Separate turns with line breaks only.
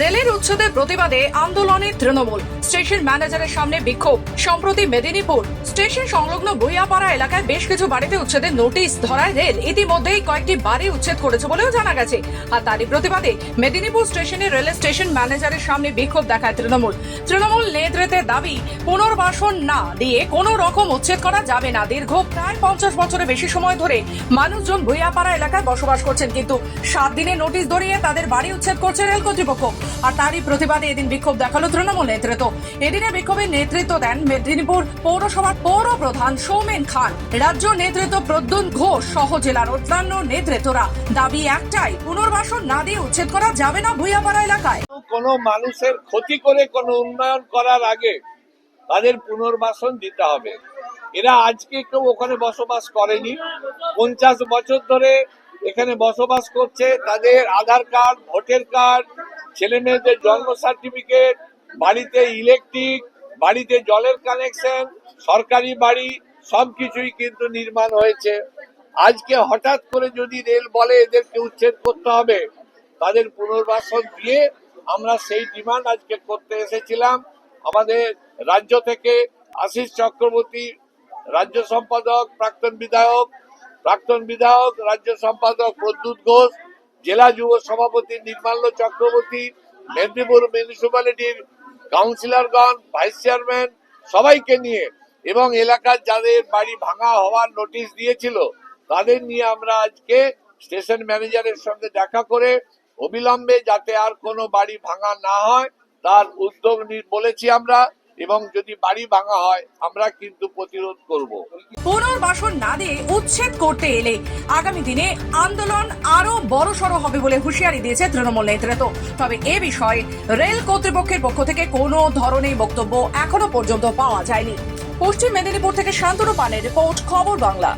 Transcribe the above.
রেলের উচ্ছেদের প্রতিবাদে আন্দোলনে তৃণমূল। স্টেশন ম্যানেজারের সামনে বিক্ষোভ। সম্প্রতি মেদিনীপুর স্টেশন সংলগ্ন বইয়াপাড়া এলাকায় বেশ কিছু বাড়িতে উচ্ছেদের নোটিশ ধরায় রেল। ইতিমধ্যেই কয়েকটি বাড়ি উচ্ছেদ করেছে বলেও জানা গেছে। আর তারই প্রতিবাদে মেদিনীপুর স্টেশনে রেল স্টেশন ম্যানেজারের সামনে বিক্ষোভ দেখায় তৃণমূল। তৃণমূল নেতৃত্বের দাবি, পুনর্বাসন না দিয়ে কোনো রকম উচ্ছেদ করা যাবে না। দীর্ঘ প্রায় পঞ্চাশ বছরের বেশি সময় ধরে মানুষজন ভুইয়াপাড়া এলাকায় বসবাস করছেন। কিন্তু সাত দিনের নোটিশ ধরিয়ে তাদের বাড়ি উচ্ছেদ করছে রেল কর্তৃপক্ষ। আর তারই প্রতিবাদে এদিন বিক্ষোভ দেখাল তৃণমূল নেতৃত্ব। এদিনে বিক্ষোভের নেতৃত্ব দেন মেদিনীপুর পৌরসভার পৌর প্রধান সৌমেন খান। রাজ্য নেতৃত্ব প্রদ্যুন ঘোষ সহ জেলার অন্যান্য নেতৃত্বরা। দাবি একটাই, পুনর্বাসন না দিয়ে উচ্ছেদ করা যাবে না ভুইয়াপাড়া এলাকায়।
কোনো মানুষের ক্ষতি করে কোনো উন্নয়ন করার আগে তাদের পুনর্বাসন দিতে হবে। এরা আজকে কেউ ওখানে বসবাস করেনি। পঞ্চাশ বছর ধরে এখানে বসবাস করছে। তাদের আধার কার্ড, ভোটার কার্ড ছেলে মেয়েদের জন্ম সার্টিফিকেট বাড়িতে ইলেকট্রিক বাড়িতে জলের কানেকশন সরকারি বাড়ি, সবকিছুই কিন্তু নির্মাণ হয়েছে। আজকে হঠাৎ করে যদি রেল বলে এদেরকে উচ্ছেদ করতে হবে, তাদের পুনর্বাসন দিয়ে আমরা সেই ডিমান্ড আজকে করতে এসেছিলাম। আমাদের রাজ্য থেকে আশিস চক্রবর্তী, রাজ্য সম্পাদক, প্রাক্তন বিধায়ক প্রাক্তন বিধায়ক, রাজ্য সম্পাদক প্রদ্যুৎ ঘোষ জেলা যুব সভাপতি নির্মাল্য চক্রবর্তী, মেদিনীপুর মিউনিসিপ্যালিটির কাউন্সিলরগণ ভাইস চেয়ারম্যান সবাইকে নিয়ে এবং এলাকার যাদের বাড়ি ভাঙা হওয়ার নোটিশ দিয়েছিল, তাদের নিয়ে আমরা আজকে স্টেশন ম্যানেজারের সঙ্গে দেখা করে অবিলম্বে যাতে আর কোনো বাড়ি ভাঙা না হয়, তার উদ্যোগ বলেছি আমরা। এবং যদি বাড়ি ভাঙা হয়, আমরা কিন্তু প্রতিরোধ করব।
পুনর্বাসন না দিয়ে উচ্ছেদ করতে এলে আগামী দিনে আন্দোলন আরও বড় বড়সড় হবে বলে হুঁশিয়ারি দিয়েছে তৃণমূল নেতৃত্ব। তবে এ বিষয়ে রেল কর্তৃপক্ষের পক্ষ থেকে কোনো ধরনের বক্তব্য এখনও পর্যন্ত পাওয়া যায়নি। পশ্চিম মেদিনীপুর থেকে শান্তনু পানের রিপোর্ট, খবর বাংলা।